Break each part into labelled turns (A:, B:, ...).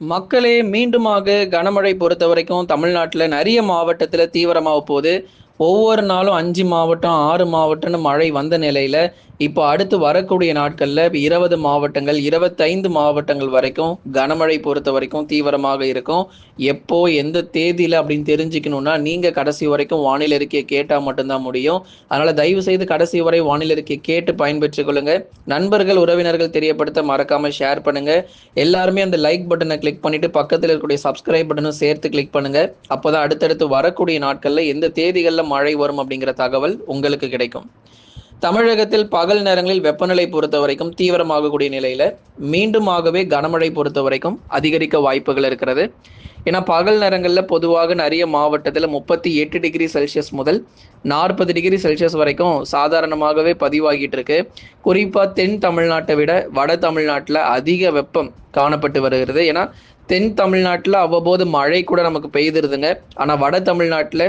A: மக்களே மீண்டுமாக கனமழை பொறுத்த வரைக்கும் தமிழ்நாட்டில் நிறைய மாவட்டத்தில் தீவிரமாக போகுது. ஒவ்வொரு நாளும் அஞ்சு மாவட்டம் ஆறு மாவட்டம்னு மழை வந்த நிலையில் இப்போ அடுத்து வரக்கூடிய நாட்களில் இருபது மாவட்டங்கள் இருபத்தைந்து மாவட்டங்கள் வரைக்கும் கனமழை பொறுத்த வரைக்கும் தீவிரமாக இருக்கும். எப்போ எந்த தேதியில் அப்படின்னு தெரிஞ்சுக்கணும்னா நீங்கள் கடைசி வரைக்கும் வானிலை அறிக்கையை கேட்டால் மட்டும்தான் முடியும். அதனால் தயவு செய்து கடைசி வரை வானிலை அறிக்கையை கேட்டு பயன்பெற்றுக் கொள்ளுங்க. நண்பர்கள் உறவினர்கள் தெரியப்படுத்த மறக்காம ஷேர் பண்ணுங்க. எல்லாருமே அந்த லைக் பட்டனை கிளிக் பண்ணிட்டு பக்கத்தில் இருக்கக்கூடிய சப்ஸ்கிரைப் பட்டனும் சேர்த்து கிளிக் பண்ணுங்க. அப்போதான் அடுத்தடுத்து வரக்கூடிய நாட்களில் எந்த தேதிகளில் மழை வரும் அப்படிங்கிற தகவல் உங்களுக்கு கிடைக்கும். தமிழகத்தில் பகல் நேரங்களில் வெப்பநிலை பொறுத்த வரைக்கும் தீவிரமாகக்கூடிய நிலையில மீண்டுமாகவே கனமழை பொறுத்த வரைக்கும் அதிகரிக்க வாய்ப்புகள் இருக்கிறது. ஏன்னா பகல் நேரங்களில் பொதுவாக நிறைய மாவட்டத்தில் முப்பத்தி எட்டு டிகிரி செல்சியஸ் முதல் நாற்பது டிகிரி செல்சியஸ் வரைக்கும் சாதாரணமாகவே பதிவாகிட்டு இருக்கு. குறிப்பாக தென் தமிழ்நாட்டை விட வட தமிழ்நாட்டில் அதிக வெப்பம் காணப்பட்டு வருகிறது. ஏன்னா தென் தமிழ்நாட்டில் அவ்வப்போது மழை கூட நமக்கு பெய்திருதுங்க. ஆனால் வட தமிழ்நாட்டில்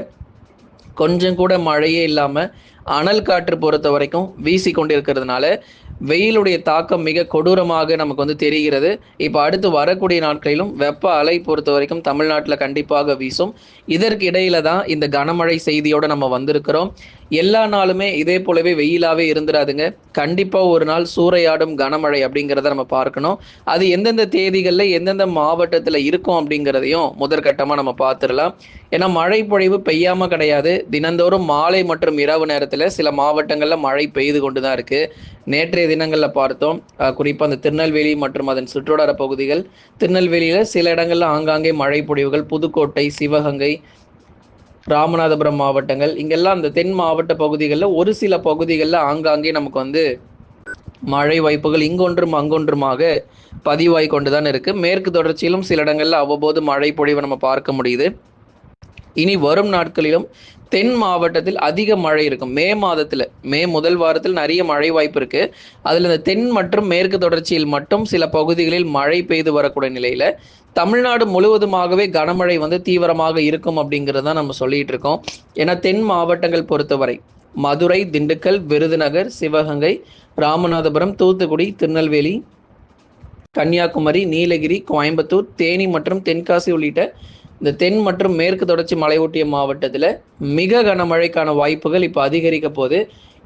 A: கொஞ்சம் கூட மழையே இல்லாமல் அனல் காற்று பொறுத்த வரைக்கும் வீசி கொண்டிருக்கிறதுனால வெயிலுடைய தாக்கம் மிக கொடூரமாக நமக்கு வந்து தெரிகிறது. இப்போ அடுத்து வரக்கூடிய நாட்களிலும் வெப்ப அலை பொறுத்த வரைக்கும் தமிழ்நாட்டில் கண்டிப்பாக வீசும். இதற்கு இடையில தான் இந்த கனமழை செய்தியோடு நம்ம வந்திருக்கிறோம். எல்லா நாளுமே இதே போலவே வெயிலாவே இருந்துடாதுங்க கண்டிப்பாக ஒரு நாள் சூறையாடும் கனமழை அப்படிங்கிறத நம்ம பார்க்கணும். அது எந்தெந்த தேதிகளில் எந்தெந்த மாவட்டத்தில் இருக்கும் அப்படிங்கிறதையும் முதற்கட்டமாக நம்ம பார்த்துடலாம். ஏன்னா மழை பொழிவு பெய்யாமல் கிடையாது. தினந்தோறும் மாலை மற்றும் இரவு நேரத்தில் சில மாவட்டங்களில் மழை பெய்து கொண்டு தான் இருக்குது நேற்றைய தினங்களில் பார்த்தோம். குறிப்பாக அந்த திருநெல்வேலி மற்றும் அதன் சுற்றுவட்டார பகுதிகள். திருநெல்வேலியில் சில இடங்களில் ஆங்காங்கே மழை பொழிவுகள். புதுக்கோட்டை சிவகங்கை ராமநாதபுரம் மாவட்டங்கள் இங்கெல்லாம் அந்த தென் மாவட்ட பகுதிகளில் ஒரு சில பகுதிகளில் ஆங்காங்கே நமக்கு வந்து மழை வாய்ப்புகள் இங்கொன்றும் அங்கொன்றுமாக பதிவாய் கொண்டு தான் இருக்கு. மேற்கு தொடர்ச்சியிலும் சில இடங்களில் அவ்வப்போது மழை பொழிவை நம்ம பார்க்க முடியுது. இனி வரும் நாட்களிலும் தென் மாவட்டத்தில் அதிக மழை இருக்கும். மே மாதத்தில் மே முதல் வாரத்தில் நிறைய மழை வாய்ப்பு இருக்கு. அதில் இந்த தென் மற்றும் மேற்கு தொடர்ச்சியில் மட்டும் சில பகுதிகளில் மழை பெய்து வரக்கூடிய நிலையில தமிழ்நாடு முழுவதுமாகவே கனமழை வந்து தீவிரமாக இருக்கும் அப்படிங்கிறத நம்ம சொல்லிட்டு இருக்கோம். ஏன்னா தென் மாவட்டங்கள் பொறுத்தவரை மதுரை திண்டுக்கல் விருதுநகர் சிவகங்கை ராமநாதபுரம் தூத்துக்குடி திருநெல்வேலி கன்னியாகுமரி நீலகிரி கோயம்புத்தூர் தேனி மற்றும் தென்காசி உள்ளிட்ட இந்த தென் மற்றும் மேற்கு தொடர்ச்சி மலையொட்டிய மாவட்டத்தில் மிக கனமழைக்கான வாய்ப்புகள் இப்போ அதிகரிக்க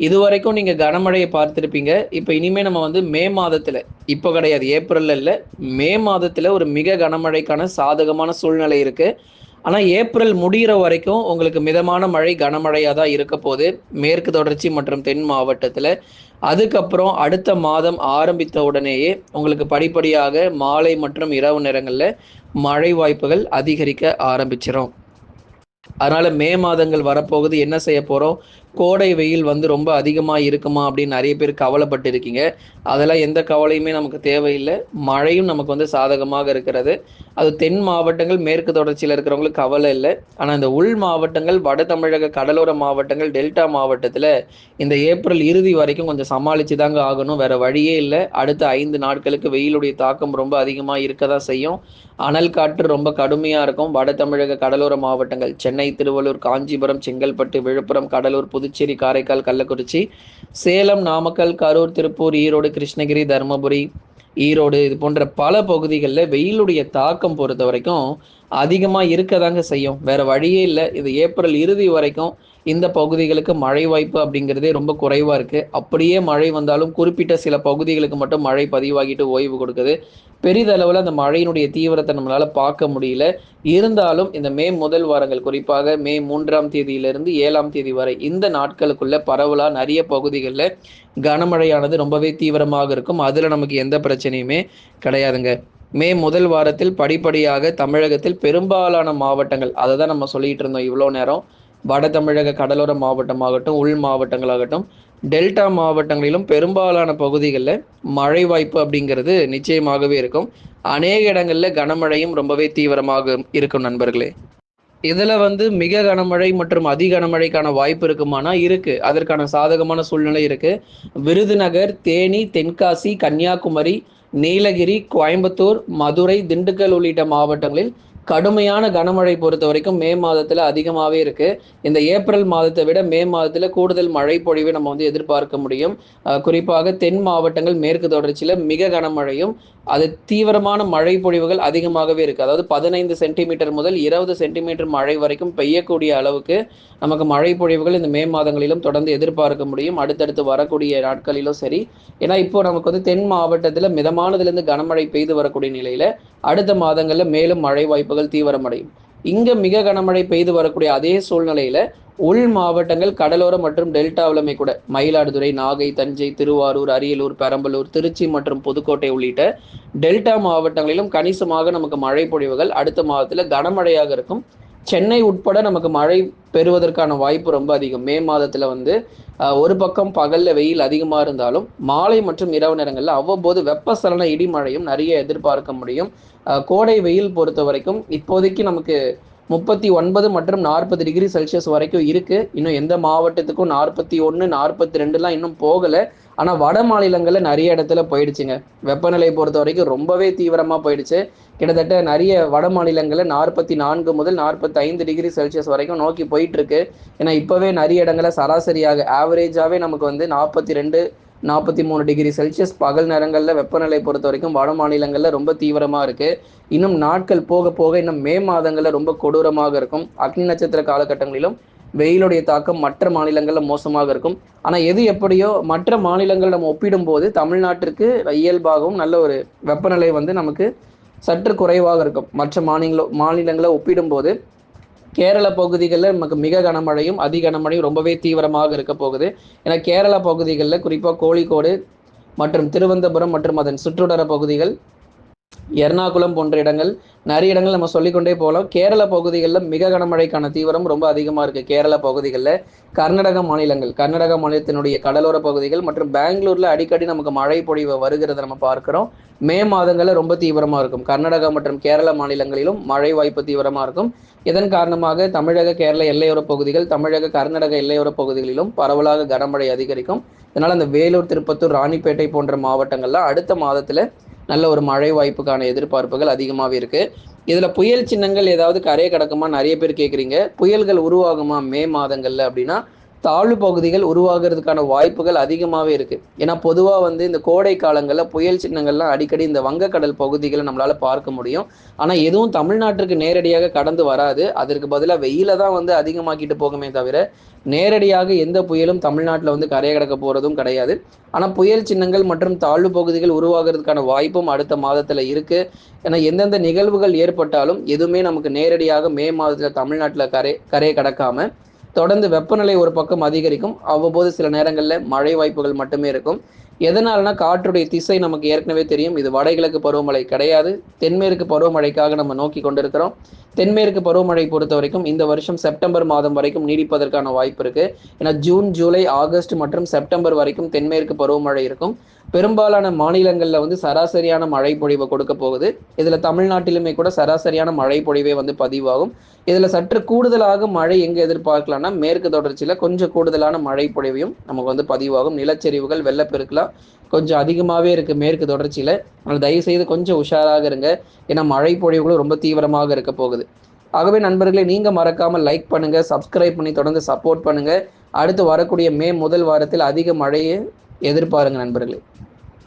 A: இது இதுவரைக்கும் நீங்கள் கனமழையை பார்த்துருப்பீங்க. இப்போ இனிமேல் நம்ம வந்து மே மாதத்தில் இப்போ கிடையாது ஏப்ரலில் இல்லை மே மாதத்தில் ஒரு மிக கனமழைக்கான சாதகமான சூழ்நிலை இருக்குது ஆனால் ஏப்ரல் முடிகிற வரைக்கும் உங்களுக்கு மிதமான மழை கனமழையாக தான் இருக்க போகுது. மேற்கு தொடர்ச்சி மற்றும் தென் மாவட்டத்தில். அதுக்கப்புறம் அடுத்த மாதம் ஆரம்பித்த உடனேயே உங்களுக்கு படிப்படியாக மாலை மற்றும் இரவு நேரங்களில் மழை வாய்ப்புகள் அதிகரிக்க ஆரம்பிச்சிடும் அதனால மே மாதங்கள் வரப்போகுது. என்ன செய்ய போகிறோம் கோடை வெயில் வந்து ரொம்ப அதிகமாக இருக்குமா அப்படின்னு நிறைய பேர் கவலைப்பட்டு இருக்கீங்க அதெல்லாம் எந்த கவலையுமே நமக்கு தேவையில்லை. மழையும் நமக்கு வந்து சாதகமாக இருக்கிறது. அது தென் மாவட்டங்கள் மேற்கு தொடர்ச்சியில் இருக்கிறவங்களுக்கு கவலை இல்லை. ஆனால் இந்த உள் மாவட்டங்கள் வட தமிழக கடலோர மாவட்டங்கள் டெல்டா மாவட்டத்தில் இந்த ஏப்ரல் இறுதி வரைக்கும் கொஞ்சம் சமாளித்து தாங்க ஆகணும். வேற வழியே இல்லை. அடுத்த ஐந்து நாட்களுக்கு வெயிலுடைய தாக்கம் ரொம்ப அதிகமாக இருக்க தான் செய்யும். அனல் காற்று ரொம்ப கடுமையாக இருக்கும். வட தமிழக கடலோர மாவட்டங்கள் சென்னை திருவள்ளூர் காஞ்சிபுரம் செங்கல்பட்டு விழுப்புரம் கடலூர் புதுச்சேரி காரைக்கால் கள்ளக்குறிச்சி சேலம் நாமக்கல் கரூர் திருப்பூர் ஈரோடு கிருஷ்ணகிரி தருமபுரி ஈரோடு இது போன்ற பல பகுதிகளில் வெயிலுடைய தாக்கம் பொறுத்த வரைக்கும் அதிகமாக இருக்கதாங்க செய்யும். வேற வழியே இல்லை. இது ஏப்ரல் இறுதி வரைக்கும் இந்த பகுதிகளுக்கு மழை வாய்ப்பு அப்படிங்கிறதே ரொம்ப குறைவாக இருக்குது அப்படியே மழை வந்தாலும் குறிப்பிட்ட சில பகுதிகளுக்கு மட்டும் மழை பதிவாகிட்டு ஓய்வு கொடுக்குது. பெரிதளவில் அந்த மழையினுடைய தீவிரத்தை நம்மளால் பார்க்க முடியல. இருந்தாலும் இந்த மே முதல் வாரங்கள் குறிப்பாக மே மூன்றாம் தேதியிலிருந்து ஏழாம் தேதி வரை இந்த நாட்களுக்குள்ள பரவலாக நிறைய பகுதிகளில் கனமழையானது ரொம்பவே தீவிரமாக இருக்கும். அதில் நமக்கு எந்த பிரச்சனையுமே கிடையாதுங்க. மே முதல் வாரத்தில் படிப்படியாக தமிழகத்தில் பெரும்பாலான மாவட்டங்கள் அதை தான் நம்ம சொல்லிட்டு இருந்தோம் இவ்வளோ நேரம். வட தமிழக கடலோர மாவட்டமாகட்டும் உள் மாவட்டங்களாகட்டும் டெல்டா மாவட்டங்களிலும் பெரும்பாலான பகுதிகளில் மழை வாய்ப்பு அப்படிங்கிறது நிச்சயமாகவே இருக்கும். அநேக இடங்களில் கனமழையும் ரொம்பவே தீவிரமாக இருக்கும் நண்பர்களே. இதில் வந்து மிக கனமழை மற்றும் அதி கனமழைக்கான வாய்ப்பு இருக்குமானா இருக்கு. அதற்கான சாதகமான சூழ்நிலை இருக்கு. விருதுநகர் தேனி தென்காசி கன்னியாகுமரி நீலகிரி கோயம்புத்தூர் மதுரை திண்டுக்கல் உள்ளிட்ட மாவட்டங்களில் கடுமையான கனமழை பொறுத்த வரைக்கும் மே மாதத்தில் அதிகமாகவே இருக்குது இந்த ஏப்ரல் மாதத்தை விட மே மாதத்தில் கூடுதல் மழை பொழிவை நம்ம வந்து எதிர்பார்க்க முடியும். குறிப்பாக தென் மாவட்டங்கள் மேற்கு தொடர்ச்சியில் மிக கனமழையும் அது தீவிரமான மழை பொழிவுகள் அதிகமாகவே இருக்குது அதாவது பதினைந்து சென்டிமீட்டர் முதல் இருபது சென்டிமீட்டர் மழை வரைக்கும் பெய்யக்கூடிய அளவுக்கு நமக்கு மழை பொழிவுகள் இந்த மே மாதங்களிலும் தொடர்ந்து எதிர்பார்க்க முடியும். அடுத்தடுத்து வரக்கூடிய நாட்களிலும் சரி. ஏன்னா இப்போ நமக்கு வந்து தென் மாவட்டத்தில் மிதமானதுலேருந்து கனமழை பெய்து வரக்கூடிய நிலையில் அடுத்த மாதங்களில் மேலும் மழை வாய்ப்பு வாய்ப்புகள் தீவிரமடையும். இங்க மிக கனமழை பெய்து வரக்கூடிய அதே சூழ்நிலையில உள் மாவட்டங்கள் கடலோர மற்றும் டெல்டாவிலுமே கூட மயிலாடுதுறை நாகை தஞ்சை திருவாரூர் அரியலூர் பெரம்பலூர் திருச்சி மற்றும் புதுக்கோட்டை உள்ளிட்ட டெல்டா மாவட்டங்களிலும் கணிசமாக நமக்கு மழை பொழிவுகள் அடுத்த மாதத்தில் கனமழையாக இருக்கும். சென்னை உட்பட நமக்கு மழை பெறுவதற்கான வாய்ப்பு ரொம்ப அதிகம். மே மாதத்தில் வந்து ஒரு பக்கம் பகலில் வெயில் அதிகமாக இருந்தாலும் மாலை மற்றும் இரவு நேரங்களில் அவ்வப்போது வெப்பசலன இடிமழையும் நிறைய எதிர்பார்க்க முடியும். கோடை வெயில் பொறுத்த வரைக்கும் இப்போதைக்கு நமக்கு முப்பத்தி ஒன்பது மற்றும் நாற்பது டிகிரி செல்சியஸ் வரைக்கும் இருக்கு. இன்னும் எந்த மாவட்டத்துக்கும் நாற்பத்தி ஒன்று நாற்பத்தி ரெண்டுலாம் இன்னும் போகலை. ஆனால் வட மாநிலங்களில் நிறைய இடத்துல போயிடுச்சுங்க. வெப்பநிலை பொறுத்த வரைக்கும் ரொம்பவே தீவிரமாக போயிடுச்சு. கிட்டத்தட்ட நிறைய வட மாநிலங்களில் நாற்பத்தி நான்கு முதல் நாற்பத்தி ஐந்து டிகிரி செல்சியஸ் வரைக்கும் நோக்கி போயிட்டு இருக்கு. ஏன்னா இப்போவே நிறைய இடங்களில் சராசரியாக ஆவரேஜாகவே நமக்கு வந்து நாற்பத்தி ரெண்டு நாற்பத்தி மூணு டிகிரி செல்சியஸ் பகல் நேரங்களில் வெப்பநிலை பொறுத்த வரைக்கும் வட மாநிலங்களில் ரொம்ப தீவிரமாக இருக்குது இன்னும் நாட்கள் போக போக இன்னும் மே மாதங்களில் ரொம்ப கொடூரமாக இருக்கும். அக்னி நட்சத்திர காலகட்டங்களிலும் வெயிலுடைய தாக்கம் மற்ற மாநிலங்களில் மோசமாக இருக்கும். ஆனால் எது எப்படியோ மற்ற மாநிலங்கள் நம்ம ஒப்பிடும்போது தமிழ்நாட்டிற்கு இயல்பாகவும் நல்ல ஒரு வெப்பநிலை வந்து நமக்கு சற்று குறைவாக இருக்கும். மற்ற மாநில மாநிலங்களை ஒப்பிடும்போது கேரள பகுதிகளில் நமக்கு மிக கனமழையும் அதி கனமழையும் ரொம்பவே தீவிரமாக இருக்க போகுது. ஏன்னா கேரள பகுதிகளில் குறிப்பாக கோழிக்கோடு மற்றும் திருவனந்தபுரம் மற்றும் அதன் சுற்றுடர பகுதிகள் எர்ணாகுளம் போன்ற இடங்கள் நிறைய இடங்கள் நம்ம சொல்லிக்கொண்டே போகலாம். கேரள பகுதிகளில் மிக கனமழைக்கான தீவிரம் ரொம்ப அதிகமாக இருக்குது கேரள பகுதிகளில். கர்நாடக மாநிலங்கள் கர்நாடக மாநிலத்தினுடைய கடலோர பகுதிகள் மற்றும் பெங்களூரில் அடிக்கடி நமக்கு மழை பொழிவு வருகிறத நம்ம பார்க்குறோம். மே மாதங்களில் ரொம்ப தீவிரமாக இருக்கும். கர்நாடகா மற்றும் கேரள மாநிலங்களிலும் மழை வாய்ப்பு தீவிரமாக இருக்கும். இதன் காரணமாக தமிழக கேரள எல்லையோர பகுதிகள் தமிழக கர்நாடக எல்லையோர பகுதிகளிலும் பரவலாக கனமழை அதிகரிக்கும். இதனால் அந்த வேலூர் திருப்பத்தூர் ராணிப்பேட்டை போன்ற மாவட்டங்கள்லாம் அடுத்த மாதத்தில் நல்ல ஒரு மழை வாய்ப்புக்கான எதிர்பார்ப்புகள் அதிகமாகவே இருக்குது இதில் புயல் சின்னங்கள் ஏதாவது கரையை கிடக்குமா? நிறைய பேர் கேட்குறீங்க புயல்கள் உருவாகுமா? மே மாதங்களில் அப்படின்னா தாழ்வு பகுதிகள் உருவாகிறதுக்கான வாய்ப்புகள் அதிகமாகவே இருக்குது ஏன்னா பொதுவாக வந்து இந்த கோடை காலங்களில் புயல் சின்னங்கள்லாம் அடிக்கடி இந்த வங்கக்கடல் பகுதிகளை நம்மளால் பார்க்க முடியும். ஆனால் எதுவும் தமிழ்நாட்டிற்கு நேரடியாக கடந்து வராது. அதற்கு பதிலாக வெயில தான் வந்து அதிகமாக்கிட்டு போகுமே தவிர நேரடியாக எந்த புயலும் தமிழ்நாட்டில் வந்து கரையை கிடக்க போகிறதும் கிடையாது. ஆனால் புயல் சின்னங்கள் மற்றும் தாழ்வு பகுதிகள் உருவாகிறதுக்கான வாய்ப்பும் அடுத்த மாதத்தில் இருக்குது ஏன்னா எந்தெந்த நிகழ்வுகள் ஏற்பட்டாலும் எதுவுமே நமக்கு நேரடியாக மே மாதத்தில் தமிழ்நாட்டில் கரை கரையை கடக்காமல் தொடர்ந்து வெப்பநிலை ஒரு பக்கம் அதிகரிக்கும். அவ்வப்போது சில நேரங்களில் மழை வாய்ப்புகள் மட்டுமே இருக்கும். எதனால்னா காற்றுடைய திசை நமக்கு ஏற்கனவே தெரியும். இது வடகிழக்கு பருவமழை கிடையாது. தென்மேற்கு பருவமழைக்காக நம்ம நோக்கி கொண்டிருக்கிறோம். தென்மேற்கு பருவமழை பொறுத்த வரைக்கும் இந்த வருஷம் செப்டம்பர் மாதம் வரைக்கும் நீடிப்பதற்கான வாய்ப்பு இருக்கு. ஏன்னா ஜூன் ஜூலை ஆகஸ்ட் மற்றும் செப்டம்பர் வரைக்கும் தென்மேற்கு பருவமழை இருக்கும். பெரும்பாலான மாநிலங்களில் வந்து சராசரியான மழை பொழிவை கொடுக்க போகுது. இதில் தமிழ்நாட்டிலுமே கூட சராசரியான மழை பொழிவே வந்து பதிவாகும். இதில் சற்று கூடுதலாக மழை எங்கே எதிர்பார்க்கலாம்னா மேற்கு தொடர்ச்சியில் கொஞ்சம் கூடுதலான மழை பொழிவையும் நமக்கு வந்து பதிவாகும். நிலச்சரிவுகள் வெள்ளப்பெருக்கலாம் கொஞ்சம் அதிகமாகவே இருக்குது மேற்கு தொடர்ச்சியில். அதனால் தயவுசெய்து கொஞ்சம் உஷாராக இருங்க. ஏன்னா மழை பொழிவுகளும் ரொம்ப தீவிரமாக இருக்க போகுது. ஆகவே நண்பர்களே நீங்கள் மறக்காமல் லைக் பண்ணுங்கள் சப்ஸ்கிரைப் பண்ணி தொடர்ந்து சப்போர்ட் பண்ணுங்கள் அடுத்து வரக்கூடிய மே முதல் வாரத்தில் அதிக மழையை எதிர்பாருங்க நண்பர்களே.